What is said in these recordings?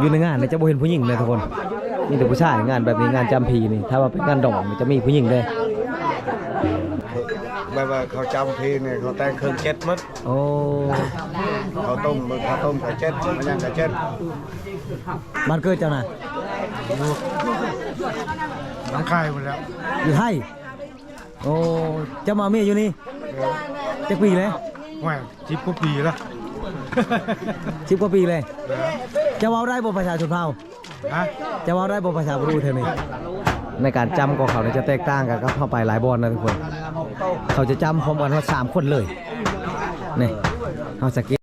อยู่ในงานเนี่ยจะบ่เห็นผู้หญิงเลยทุกคนมีแต่ผู้ชายงานแบบนี้งานจำพีนี่ถ้าว่าเป็นงานดองนี่จะมีผู้หญิงเลยแบบว่าเขาจำพีเนี่ยเขาแต่งเครื่องเจ็ดมัดโอ้เขาต้มเขาต้มกับเจ็ดมันยังกับเจ็ดบ้านเกิดเจ้าน่ะน้องคายหมดแล้วอยู่ไทยโอ้เจ้ามาเมียอยู่นี่จักปีเลยแหวชิปกว่าปีแล้วสิบกว่าปีเลย จะเว้าได้บ่ประชาชนเผ่าฮะจะเว้าได้บ่ประชาชนรู้เท่านี้ในการจำของเขาเนี่ยจะแตกต่างกันกับเข้าไปหลายบอลนะทุกคน เขาจะจำพร้อมกันว่าสามคนเลยนี่เอาสกเก็ต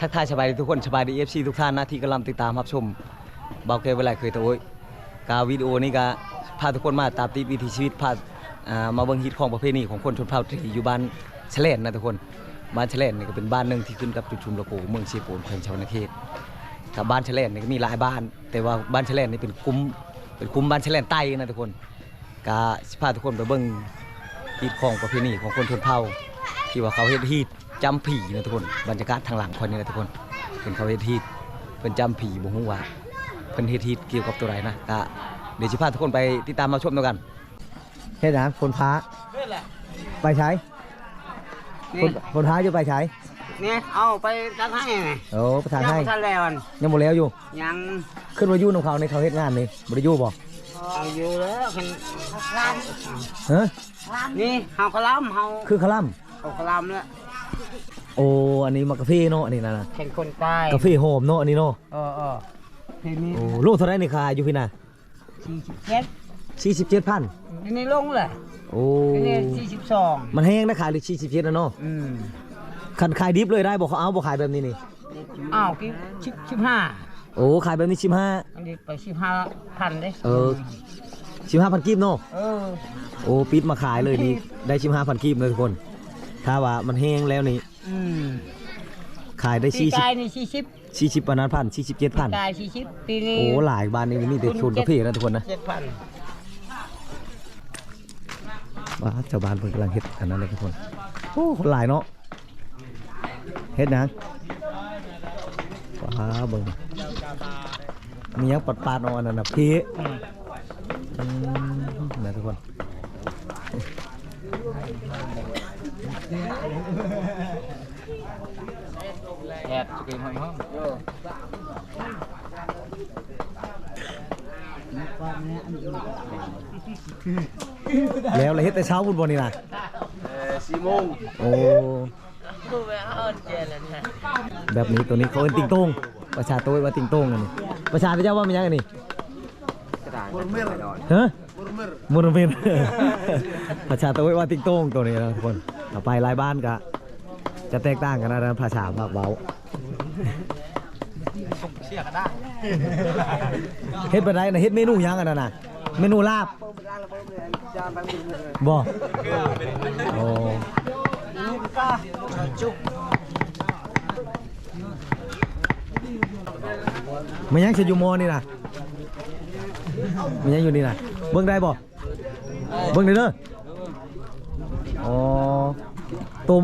ทักทายสบายดีทุกคนสบายดีเอฟซีทุกท่านนะที่กำลังติดตามรับชมเบาเกเวลาเคยตะโอยกาวิดีโอนี้ก็ พาทุกคนมาตามติดวิถีชีวิตพาามาเบิ่งฮิตของประเพณีของคนชนเผ่าที่อยู่บ้านเฉลนนะทุกคนบ้านเฉลนนี่ก็เป็นบ้านหนึ่งที่ขึ้นกับจุดชุมระโขเมืองเชียงปูนแขวงชาวนาเขตถ้าบ้านเฉลนนี่ก็มีหลายบ้าน แต่ว่าบ้านเฉลนนี่เป็นคุ้มเป็นคุ้มบ้านเฉลนใต้นะทุกคนก็พาทุกคนไปเบิ่งฮิตของประเพณีของคนชนเผ่าที่ว่าเขาเฮ็ดฮีดจำผีนะทุกคนบรรยากาศทางหลังคนนี้นะทุกคนเป็นเขาเฮ็ดฮีดเป็นจำผีบ่ฮู้ว่าเพิ่นเฮ็ดฮีดเกี่ยวกับตัวใดนะก็ เดี๋ยวสิพาทุกคนไปติดตามมาชมด้วยกันเฮ็ดหยังคนพาไปใช้คนคนพาอยู่ไปใช้เนี่ยเอาไปจัดให้ไงโอ้ประธานยังให้ไม่ทันแล้วอันยังบ่แล้วอยู่ ยังขึ้นมาอยู่นำเขาในเขาเฮ็ดงานนี่บ่ได้อยู่บ่เอาอยู่แล้วคันฮะนี่เฮากระลำเฮาคือคลัมเอากระลำแล้วโอ้อันนี้มากาแฟเนาะอันนี้นะนะแข่งคนใต้กาแฟหอมเนาะอันนี้เนาะเออเออทีนี้โอ้โลเท่าไหร่นี่ขายอยู่พี่น่ะ สี่สิบเจ็ด47,000ทีนี้ลงเลยโอ้ทีนี้สี่สิบสองมันแห้งนะขายหรือชีสิบเจ็ดนะเนาะอืมคันขายดิบเลยได้บอกเขาเอาบอกขายแบบนี้นี่อ้าวกี่สิบสิบห้าโอ้ขายแบบนี้ชิมห้าอันนี้ไปสิบห้าพันเด้เออชิมห้าพันกีบเนาะเออ โอ้ปิดมาขายเลยนี่ได้ชิมห้าพันกีบเลยทุกคน ถ้าว่ามันแห้งแล้วนี่อืม ขายได้ปีสี่สิบกายนี่สี่สิบสี่สิบปานนั้นพันสี่สิบเจ็ดพันกายสี่สิบปีนี้โอ้หลายบ้านนี่มีแต่ชนกาแฟนะทุกคนนะเจ็ดพันว้าเจ้าบ้านเพิ่นกำลังเฮ็ดอันนั้นเลยทุกคนโอ้คนหลายเนาะเฮ็ดหยังว้าเบิ่งมีหยังปัดปาดๆเอาอันนั้นน่ะพี่อืมอืมนะทุกคน แอบจะกินหอยห้องแล้วเลยเฮ็ดแต่เช้าพุ่นบ่นี่นะสี่โมงโอ้ดูไปเอาเจริญนะแบบนี้ตัวนี้เขาเอิ้นติงโต้งประชาโต้ยว่าติงโต้งอันนี้ประชาพระเจ้าว่ามันยังอันนี้บุรเมรฮะบุรเมรมุนเมนประชาโต้ยว่าติงโต้งตัวนี้นะทุกคนต่อไปหลายบ้านก็ จะแตกต่างกันนะนะภาษาภาคเว้าเสียก็ได้เฮ็ดไปได้นะเฮ็ดเมนูหยังอันนั้นน่ะเมนูลาบบ่โอ้มันยังสิอยู่มอนี่น่ะมันยังอยู่นี่น่ะเบิ่งได้บ่เบิ่งได้เด้ออ๋อต้ม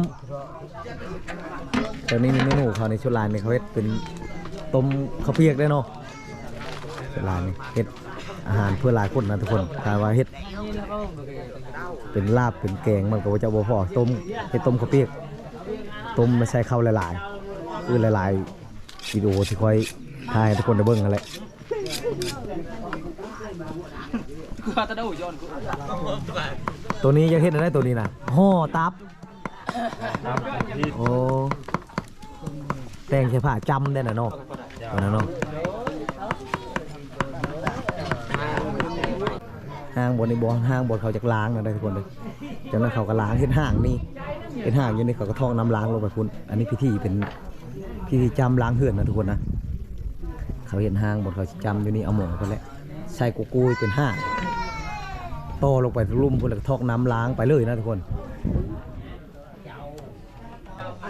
ตัวนี้นี่เมนูเขาในชุดลานนี่เขาเฮ็ดเป็นต้มข้าวเปียกได้เนาะเวลานี่เฮ็ดอาหารเพื่อหลายคนนะทุกคนถ้าว่าเฮ็ดเป็นลาบเป็นแกงมันก็ว่าจะบ่พอต้มเฮ็ดต้มข้าวเปียกต้มมาใส่ข้าวหลายๆคือหลายๆวิดีโอที่ค่อยถ่ายให้ทุกคนได้เบิ่งนั่นแหละกูจะดูย้อนกูตัวนี้ยังเฮ็ดได้ตัวนี้นะห่อตับโอ้ แต่งใส่ผ้าจำได้น่ะเนาะเอานะเนาะห้างบนในบ่อห้างบนเขาจะล้างนะได้ทุกคนเลยจากนั้นเขาก็ล้างเห็นห้างนี่เห็นห้างอยู่นี่เขาก็ท่องน้ำล้างลงไปพุ่นอันนี้พิธีเป็นพิธีจำล้างเหือนนะทุกคนนะเขาเห็นห้างบนเขาจำอยู่นี่เอาหมองไปแล้วใส่กุกุยเป็นห้างโตอลงไปลุ่มพุ่นแล้วก็ท่องน้ำล้างไปเลยนะทุกคน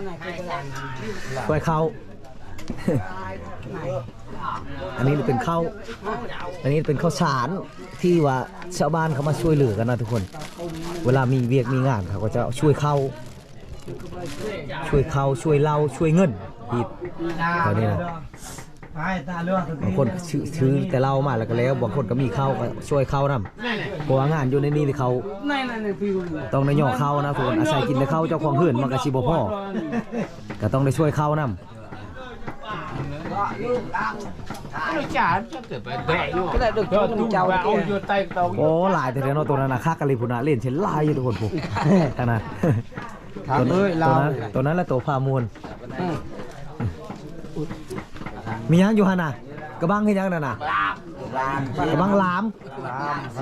อันไหนเป็นกระลังไปเขาอันนี้เป็นข้าว อันนี้เป็นข้าวสารที่ว่าชาวบ้านเขามาช่วยเหลือกันนะทุกคน เวลามีเวียกมีงานเขาก็จะช่วยเข้า ช่วยเข้าช่วยเล่าช่วยเงินอีกตอนนี้นะ บางคนชื่อชื่อแต่เล่ามาแล้วก็แล้วบางคนก็มีเข้าก็ช่วยเข้านำเพราะว่างานอยู่ในนี้ที่เขาต้องได้ย่อเข้านะทุกคนอาศัยกินแต่เข้าเจ้าของเฮือนมันก็สิบ่พอก็ต้องได้ช่วยเข้านำก็ได้ดึกจุ่มเจ้าเอาอยู่ใต้เตาโอ้หลายแต่เดี๋ยวเนาะตัวนั้นนะค่ากะลิพุนะเล่นเช่นลายอยู่ทุกคนผมขนาดถามตัวเอ้ยนั้นเราตัวนั้นตัวนั้นแหละตัวพามวล มียังอยู่ฮะน่ะกระบังให้ยังน่ะน่ะ กระบังลาม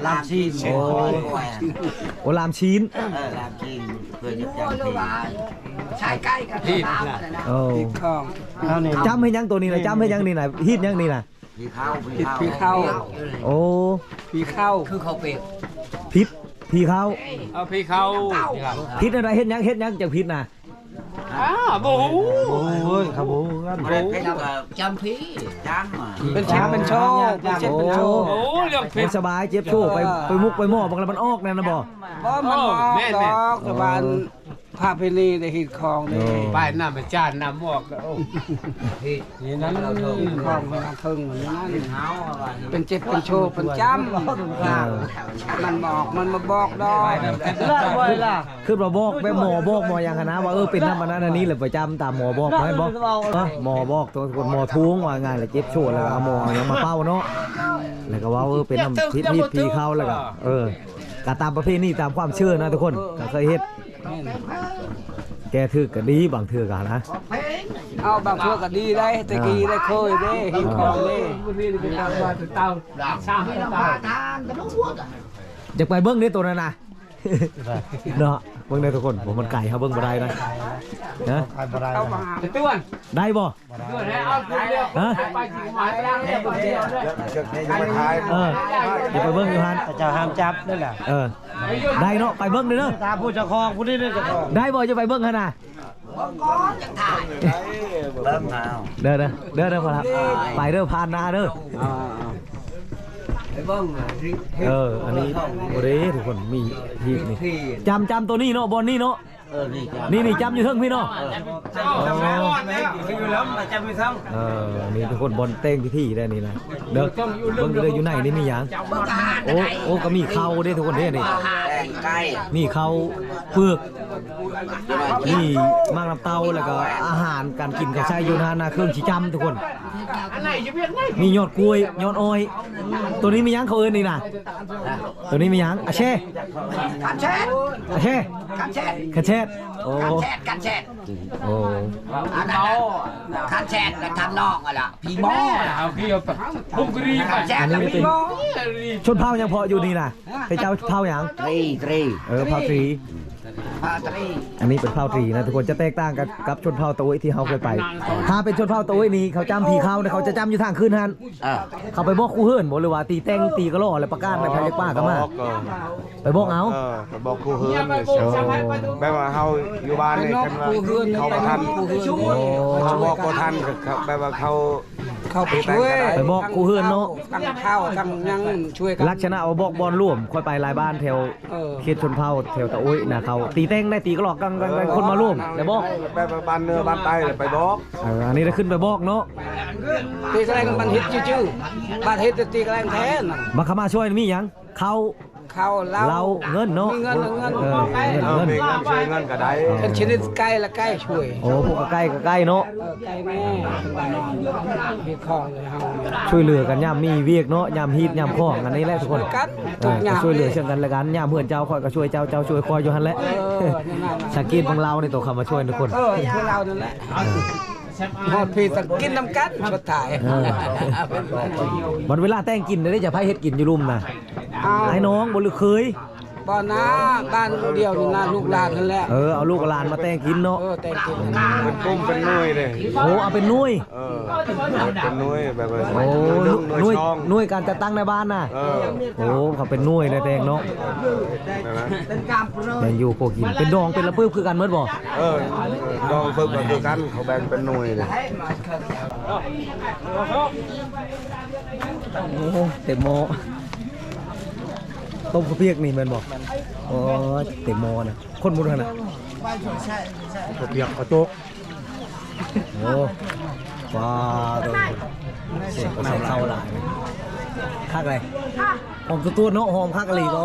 ลามชีโอ้โอ้ลามชิ้นลามกินเพื่อจะจำทีโอ้เท่านี้จำให้ยังตัวนี้นะจำให้ยังนี่น่ะฮิตยังนี่น่ะ พี่เข้าพี่เข้าโอ้พี่เข้าคือเขาเป็ดพิษพี่เขาเอาพี่เข้าพิษอะไรเฮ็ดยังเฮ็ดยังจากพิษน่ะ อ้าโอ้โหโอ้ยครับผมเพชรจำพี่จำอะเป็นช้าเป็นโชคเป็นแชมป์เป็นโชคโอ้ยเรื่องเพบ่ชรสบายเจ็บโชคไปไปมุกไปหม้อบางแล้วมันออกแน่นะบ่บ่มันบอกดอกแต่ว่า ภาพเพลีได้หิดคองนี่ป้ายน้ำไปจานน้ำหมอกโอ้นี่นั้นหิดคองมันเพิ่งเหมือนนั้นเป็นเจ็บเป็นโชว์เป็นจำมันบอกมันมาบอกดอกคือเราบอกไปหมอบอกหมออย่างคณะว่าเออเป็นน้ำมันนั้นอันนี้เลยประจำตามหมอบอกไหมบอกเออหมอบอกตัวคนหมอทุ่งว่างานเลยเจ็บโชว์แล้วก็เอาหมออย่างมาเป้าเนาะแล้วก็ว่าเออเป็นน้ำพิษมีดพีเข้าแล้วก็เออกตามประเพณีตามความเชื่อนะทุกคนก็เคยเฮ็ด แกถือก็ดีบางเถือกันนะเอาบางเพื่อก็ดีได้ตะกี้ได้เคยได้หิดคองได้เตาสร้างเตาอยากไปเบิ้งนี่ตัวนั้นนะเนาะเบิ้งได้ทุกคนผมมันไก่ครับเบิ้งบ่ได้นะนะใครบ่ได้เอามาต้วนได้บ่ต้วนให้เอาเร็วฮะไปถึงหมายแล้วเนี่ยผมเดียวด้วยเกิดนี้ยังไม่ทายเอออย่าไปเบิ้งอยู่ฮันเจ้าห้ามจับนั่นแหละเออ ได้เนาะไปเบิ้งเลยเนาะตาผู้เจ้าของผู้นี้เนี่ยเจ้าของได้บ่จะไปเบิ้งขนาดเริ่มเอาเด้อเด้อเด้อเด้อพอครับไปเด้อผ่านนาเด้อเอออันนี้โอ้เด้ทุกคนมีทีนี่จำจำตัวนี้เนาะบอลนี่เนาะเออนี่จ้ะนี่นี่จำอยู่เทิงพี่เนาะจำไม่อ่อนแล้วอยู่แล้วจำไม่ซ้เออนี่ทุกคนบอลเต้งพิธีได้นี่นะเด้อเบิ่งเด้ออยู่ไหนนี่มีหยังโอ้โอ้ก็มีเข้าเด้ทุกคนเด้นี่แก งไก่ นี่เขาเปลือก นี่มากน้ำเต้าแล้วก็อาหารการกินก็ใช้อยู่นะนะเครื่องชี้จำทุกคนำอันไหนจะเพี้ยนไหนมียอดกล้วยยอดอ้อย ตัวนี้มีหยังเขาเอิ้นนี่นะตัวนี้มีหยังอาเช่กันแชดอาเช่กันแชดคาเช่โอ้กันแชดกันแชดโอ้อันนั้นกันแชดกับทางนอกอะล่ะพี่หมอเอาพี่เอาไปพุ่งกรีกันแชดกับพี่หมอชนเผ่ายังพออยู่นี่นะเป็นเจ้าเผ่าหยังตรีตรีเออเผ่าตรีพาตรี อันนี้เป็นเผ่าตรีนะทุกคนจะแตกต่างกันกับชนเผ่าตะวุ้ยที่เขาเคยไป ถ้าเป็นชนเผ่าตะวุ้ยนี่เขาจำผีเขาเนี่ยเขาจะจำอยู่ทางขึ้นฮันเออเขาไปบอกคู่เฮือนบอกเลยว่าตีแต้งตีกระโหลอะไรประกาศในพายกป้าก็มาไปบอกเอาเออไปบอกครูเฮือนเลยเชียวแบบว่าเฮาอยู่บ้านไปนี่นอกกันว่าปูเฮือนเขาไปบ่นอทักนปูเฮือนเขาบอกบ่ทันก็เขาแบบว่าเขา เข้าไปช่วยไปบอกคู่เฮือนเนาะ ทั้งข้าวทั้งยังช่วยกัน ลักษณะเอาบอกบอลร่วมค่อยไปหลายบ้านแถวเออ เขตชนเผ่าแถวตะอุ้ยนะเขาตีแต้งได้ตีกระหลอกกันกันกันคนมาร่วมแล้วบอกแบบว่าบ้านเนื้อบ้านใต้เลยไปบอกเอออันนี้ได้ขึ้นไปบอกเนาะตีแกล้งมันเฮ็ดชื่อๆบ้านเฮ็ดแต่ตีแกล้งแท้น่ะบักขมาช่วยมีหยังเขา ข้าวเหล้าเราเงินเนาะมีเงินเอาเงินเออเอาไปเงินเออเงินมีเงินช่วยเงินก็ได้เป็นชนิดใกล้ละใกล้ช่วยโอ้พวกก็ใกล้ก็ใกล้เนาะเออใกล้แม่มีของเลยเฮาเนี่ยช่วยเหลือกันยามมีเวียกเนาะยามฮีดยามข้องอันนี้แหละทุกคนกันเอทุอกอย่างช่วยเหลือเช่นกันและกันยามเพื่อนเจ้าคอยก็ช่วยเจ้าเจ้าช่วยคอยอยู่หั่นแหละเออนั่นน่ะสกินของเราในตัวคำมาช่วยทุกคน เออพวกเรานั่นแหละ หอดพี่สักกินน้ำกันสุดท้ายเออวันเวลาแต่งกินได้จะไพ่เฮ็ดกินอยู่รุมนะเอาไอ้น้องบ่ลือเคย บ่นะบ้านเดียวนี่นะลูกหลานนั่นแหละเออเอาลูกกับหลานมาแต่งกินเนาะเออแต่งกินเป็นปุ้มเป็นนุ้ยเลยโอ้เอาเป็นหนุ้ยเออเป็นนุ้ยแบบว่าโอ้นุ้หนุ้ยช่องหนุ้ยการจัดตั้งในบ้านน่ะเออโอ้เขาเป็นหนุ้ยเลยแต่งเนาะแบบนั้นแบ่งอยู่โคกินเป็นดองเป็นระปื้บคือกันเมื่อบ่เออลองฝึกก็คือกันเขาแบ่งเป็นนุ้ยเลยโอ้เต็มหม้อ ต้มข้าวเปียกนี่แมันบอกโอ้เต็มหม้อนะคนมุดขนาดเขาเปียกเขาโจ๊กโอ้ว้าวตัวเสียงใส่เข้าหลายเลยคักเลยหอมตัวๆเนาะหอมคักกะหรี่ก็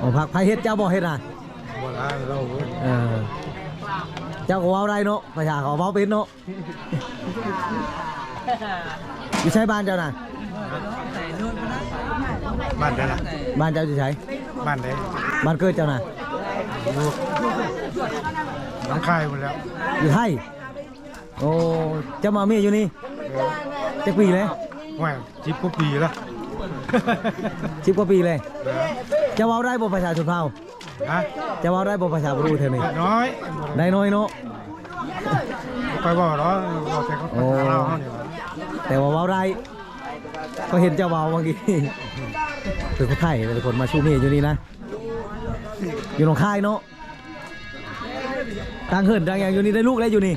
หอมพักไผเฮ็ดเจ้าบ่เฮ็ดน่ะโบราณเราเออ เจ้าก็เว้าได้เนาะประชาเขาเว้าเป็นเนาะอยู่ใช้บ้านเจ้าน่ะบ้านได้ละบ้านเจ้าอยู่ใช้บ้านได้บ้านเกิดเจ้าน่ะหลังคายหมดแล้วอยู่ไทยโอ้เจ้ามาเมียอยู่นี่จะปีเลยแหวจิบก็ปีแล้วสิบกว่าปีเลยเจะเว้าได้บ่ประชาชนเผ่า ฮะเจะเว้าได้บ่ประชาบรูเท่านี้น้อยได้น้อยเนาะไปบอกเนาะเราแต่เขาเล่าเขาเนี่ยแต่ว่าเว้าได้ก็เห็นเจ้าเว้าเมื่อกี้เป็นคนไทยเป็นคนมาชูเมียอยู่นี่นะ อยู่หนองคายเนาะต่างเหินต่างอย่างอยู่นี่ได้ลูกแล้วอยู่นี่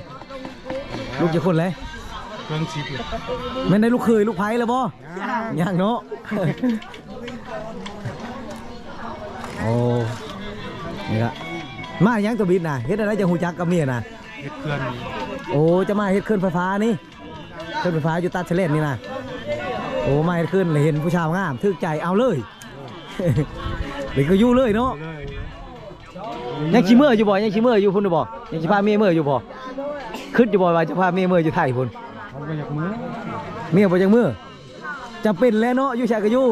ลูกจะคนเลยเครื่องชิปแม่นได้ลูกเคยลูกไผ่แล้วบ่ยังเนาะโอ้ นี่ละมายังตัวบิดน่ะเฮ็ดอะไรจะหูจักกับเมียน่ะเฮ็ดเครื่องโอ้จะมาเฮ็ดเครื่องไฟฟ้านี่เครื่องไฟฟ้าอยู่ตัดเฉลนนี่นะโอ้มาเฮ็ดขึ้นเลยเห็นผู้ชายงามทึกใจเอาเลยเลยก็อยู่เลยเนาะยังชิเมื่ออยู่บ่ยังชิเมื่ออยู่พุ่นบ่ยังชิพาเมียเมื่ออยู่บ่ขึ้นอยู่บ่ว่าจะพาเมียเมื่ออยู่ไทยพุ่นเขาก็อยากมือเมียบ่จังมือจะเป็นแล้วเนาะอยู่ชายก็อยู่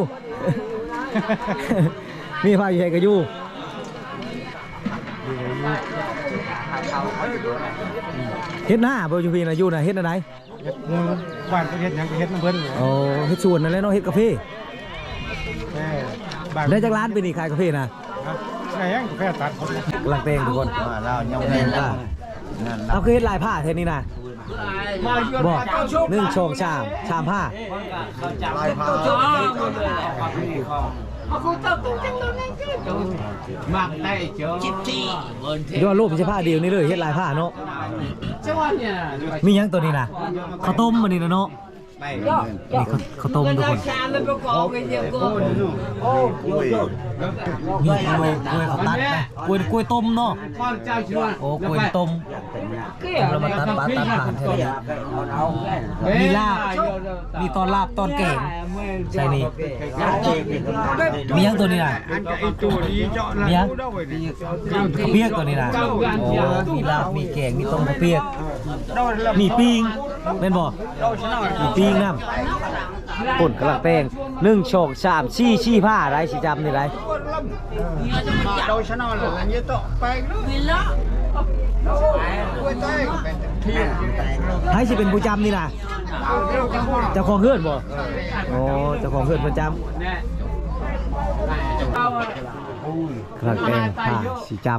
เมียพาอยู่ชายก็อยู่ เฮ็ดหน้าบ่อยู่พี่น่ะอยู่น่ะเฮ็ดอะไรเฮ็ดมือบ้านก็เฮ็ดหยังก็เฮ็ดน้ำเพิ่นเลยโอ้เฮ็ดสวนนั่นแหละเนาะเฮ็ดกาแฟแค่บ้านได้จากร้านไปนี่ขายกาแฟนะไงยังกาแฟตัดผมกำลังเต้งทุกคนเรายังเต้งอะเอาคือเฮ็ดลายผ้าเท่านี้นะบอกหนึ่งชงชามชามผ้าลายพา จิบจี้เบิร์นเทย้อนรูปไม่ใช่ผ้าเดียวนี่เลยเฮ็ดลายผ้าเนาะมีหยังตัวนี้นะข้าวต้มมันนี่นะเนาะ นี่ข้าวข้าต้มทุกคนอุ้ยมีกล้วยกล้วยข้าวตัดนะกล้วยกล้วยต้มเนาะโอ้กล้วยต้มแล้วมาตัดปลาตัดผ่านเท่านี้มีลาบมีตอนลาบตอนแกงใช่นี่มียังตัวนี้นะมียังเปียกตัวนี้นะโอ้มีลาบมีแกงมีต้มเปียกมีปิ้ง แม่นบ่มีงน้ำป่นกระลังแป้งหนึ่งโชกสามชี้ชี้ผ้าไรสิจำนี่ไรโดยชนอนอะไรเงี้ยต่อไปกล้วยแต้งเป็นเที่ให้สิเป็นผู้จำนี่นะเจ้าของเฮือนบ่โอ้เจ้าของเฮือนประจำกระลังแป้งผ้าสีจ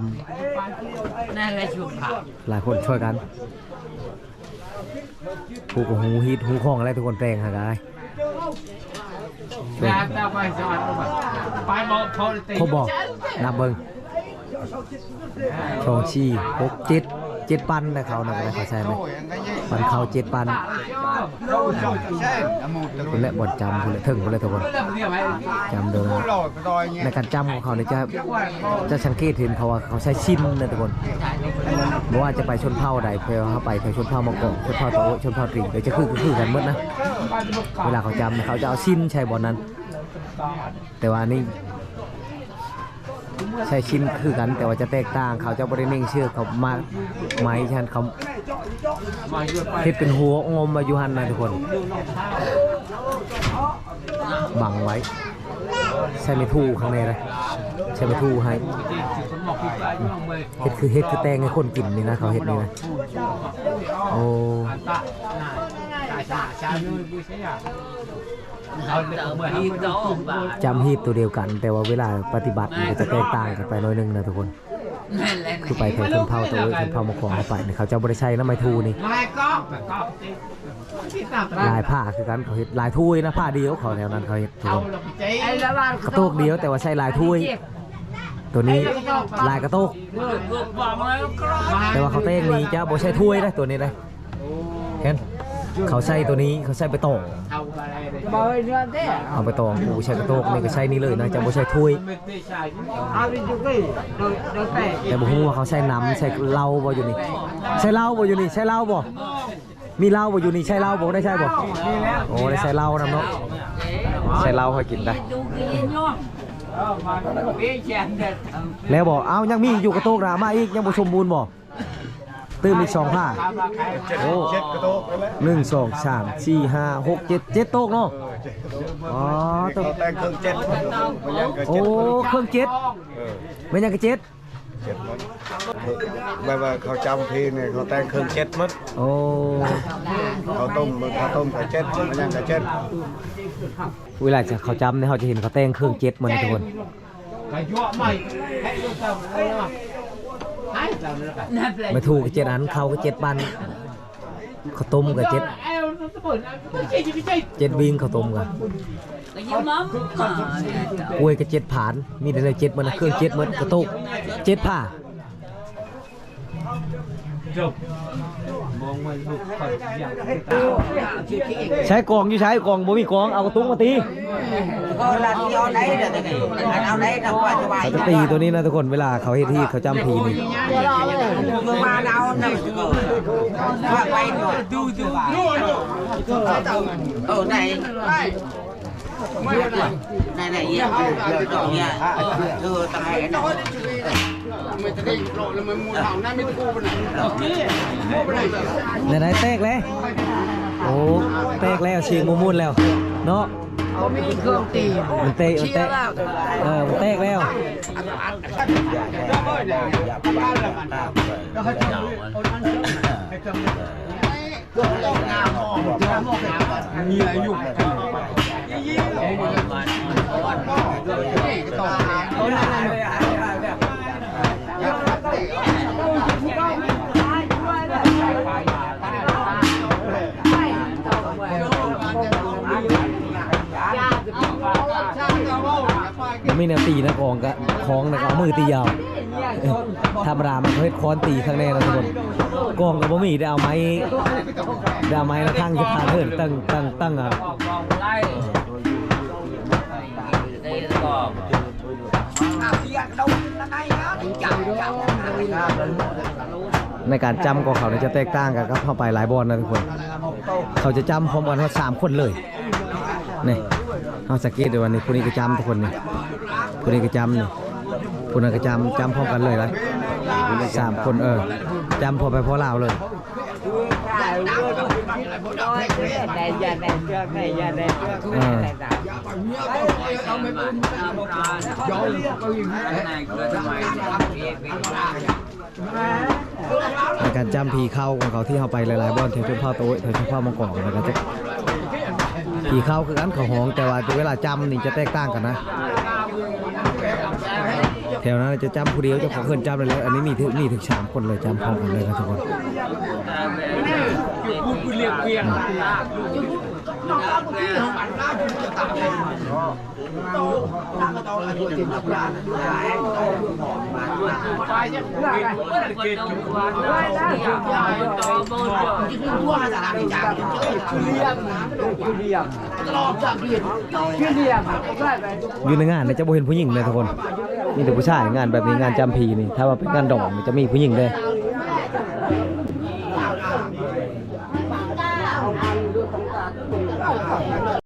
นั่นแหละชุมผักำหลายคนช่วยกัน ผูกกับหูฮิตหูคล้องอะไรทุกคนแปลงหาได้ช่วยไปบอกเขาครบบอกนับเบิงชองชีหกเจ็ด เจ็ดปันนะเขานะเขาใช่ไหมปันเขาเจ็ดปันคุณและบทจำคุณและถึงคุณและทุกคนจำโดยหลอดไปดอยเงี้ยในการจำของเขาเนี่ยจะจะสังเกตเห็นเขาว่าเขาใช้ชินนะทุกคนไม่ว่าจะไปชนเผ่าใดเพื่อเขาไปแถวชนเผ่ามะกอกชนเผ่าตะโอชนเผ่าตริงเดี๋ยวจะคือคือคือกันหมดนะเวลาเขาจำเนี่ยเขาจะเอาชินใช้บอลนั้น แต่ว่านี่ ใช้ชิ้นคือกันแต่ว่าจะแตกต่างเขาจะบริเน่งเชื่อเขามาไม้ชันเขาเฮ็ดเป็นหัวงมมาอยู่หันนะทุกคน บังไว้ ใช้ไม่ทูข้างในเลยใช้ไม่ทูให้เฮ็ดคือเฮ็ดคือแตงให้คนกินนี่นะเขาเฮ็ดนี่นะโอ้ จำฮีตตัวเดียวกัน แต่ว่าเวลาปฏิบัติมันก็จะแตกต่างกันไปหน้อยนึงนะทุกคนคือไปแถวชนเผาตัวเอ้ยชนเผามาของเขาไปนี่เขาเจ้าบริชัยน้ำไม้ทูนี่ไม่ก็ก็ที่ตามลายผ้าคือกันเขาเฮ็ดลายถ้วยนะผ้าเดียวเขาแนวนั้นเขาเฮ็ดกคนไอ้ละบานกระโตกเดียวแต่ว่าใช้ลายถ้วย ตัวนี้ลายกระโตกแต่ว่าเขาเต้งนี่จะบ่ใช่ถ้วยนะตัวนี้นะเห็นเขาใช้ตัวนี้เขาใช้ไปตองบอ เอาไปตองกูใช้กระโตกนี่ก็ใช้นี่เลยนะจะบ่ใช่ถ้วยเอาไปจุกี้โดยโดยแปะแต่บ่ฮู้ว่าเขาใช้น้ำใช้เหล้าบ่อยู่นี่ใช้เหล้าบ่อยู่นี่ใช้เหล้าบ่มีเหล้าบ่อยู่นี่ใช้เหล้าบ่ได้ใช่บ่โอ้ได้ใช้เหล้านำเนาะใช้เหล้าให้กินได้แล้วบอกเอายังมีอยู่กระโตกนะมาอีกยังบ่สมบูรณ์บ่ ตื้มอีกสองผ้าโอ้เจ็ดกระโตกนั่นแหละหนึ่งสองสามสี่ห้าหกเจ็ดเจ็ดโต๊ะเนาะอ๋อโต๊ะเขาแต่งเครื่องเจ็ดมันยังก็โอ้เจ็ดเครื่องเจ็ดเออไม่ยังกระเจ็ดเจ็ดมันแบบว่าเขาจำพีเนี่ยเขาแต่งเครื่องเจ็ดมัดโอ้เขาต้มเขาต้มกับเจ็ดมันยังกับเจ็ดเวลาจะเขาจำเนี่ยเขาจะเห็นเขาแต่งเครื่องเจ็ดเหมือนทุกคน ไปยั่วใหม่ให้ลูกเต้าถูกกับเจ็ดอันเขาก็เจ็ดปันเขาวต้มกับเจ็ดเจ็ดวิ่งเขาวต้มกับกล้วยกับเจ็ดผาน มีแต่เลยเจ็ดมันนะเครื่องเจ็ดมันกระตุกเจ็ดผ้าจบ ใช้กองอยู่ใช้กองบ่มีกองเอากระตุ้งมาตีก็ลาที่เอาไหนเดี๋ยเอาไหนทำว่าสบายเขาจะตีตัวนี้นะทุกคนเวลาเขาเฮ็ดที่เขาจำพีนี่เมื่อมาเอาหนังว่าไปหน่อย ดูเออไหนไหนไหนเยี่ยมเนี่ยเออตายหน่อยไหนไหนๆแตกแล้วโอ้แตกแล้วเชียงมุมุนแล้วเนาะเขามีเครื่องตีมันเตะมันเตะเออมันแตกแล้วมีอะไรอยู่ มันมีแนวตีนะกองกะคล้องนะก็เอามือตียาวเออธรรมดามันเขาเฮ็ดค้อนตีข้างในนะทุกคนกองกับบ่มีได้เอาไม้ได้เอาไม้นะข้างจะพาเถินตั้งตั้งตั้งอะ ในการจำของเขาเนี่ยจะแตกต่างกันกับเข้าไปหลายบอลนะทุกคน เขาจะจำพร้อมกันว่าสามคนเลยนี่เขาสังเกตดูวันนี้คนนี้ก็จำทุกคนนี่คนนี้ก็จำนี่คนนั้นก็จำจำพร้อมกันเลยนะสามคนเออจำพอไปพอลาวเลย ในการจำผีเข้าของเขาที่เขาไปหลายๆบอลแถวชนเผ่าโต๊ะแถวชนเผ่ามังกรนะครับจะผีเข้าคือกันเขาหองแต่ว่าเวลาจำนี่จะแตกต่างกันนะแถวนั้นจะจำผู้เดียวจะขอเพื่อนจำเลยแล้วอันนี้มีถึงมีถึงสามคนเลยจำพร้อมกันเลยนะทุกคน รียกเวียงยู่ในงานนี่ยจะบ่เห็นผู้หญิงเลยทุกคนมีแต่ผู้ชายงานแบบนี้งานจำพีนี่ ถ้าว่าเป็นงานดองเนี่ยจะมีผู้หญิงเลย